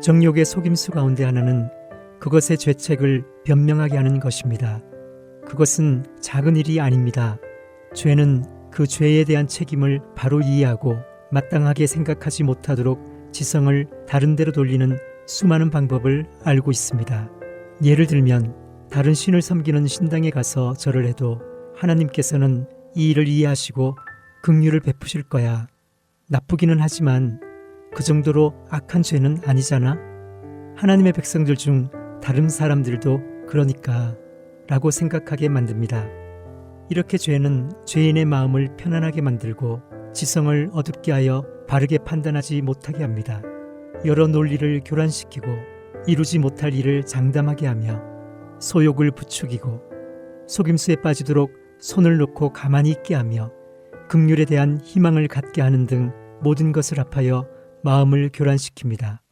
정욕의 속임수 가운데 하나는 그것의 죄책을 변명하게 하는 것입니다. 그것은 작은 일이 아닙니다. 죄는 그 죄에 대한 책임을 바로 이해하고 마땅하게 생각하지 못하도록 지성을 다른 데로 돌리는 수많은 방법을 알고 있습니다. 예를 들면 다른 신을 섬기는 신당에 가서 절을 해도 하나님께서는 이 일을 이해하시고 긍휼을 베푸실 거야. 나쁘기는 하지만 그 정도로 악한 죄는 아니잖아. 하나님의 백성들 중 다른 사람들도 그러니까 라고 생각하게 만듭니다. 이렇게 죄는 죄인의 마음을 편안하게 만들고 지성을 어둡게 하여 바르게 판단하지 못하게 합니다. 여러 논리를 교란시키고 이루지 못할 일을 장담하게 하며 소욕을 부추기고 속임수에 빠지도록 손을 놓고 가만히 있게 하며 극률에 대한 희망을 갖게 하는 등 모든 것을 합하여 마음을 교란시킵니다.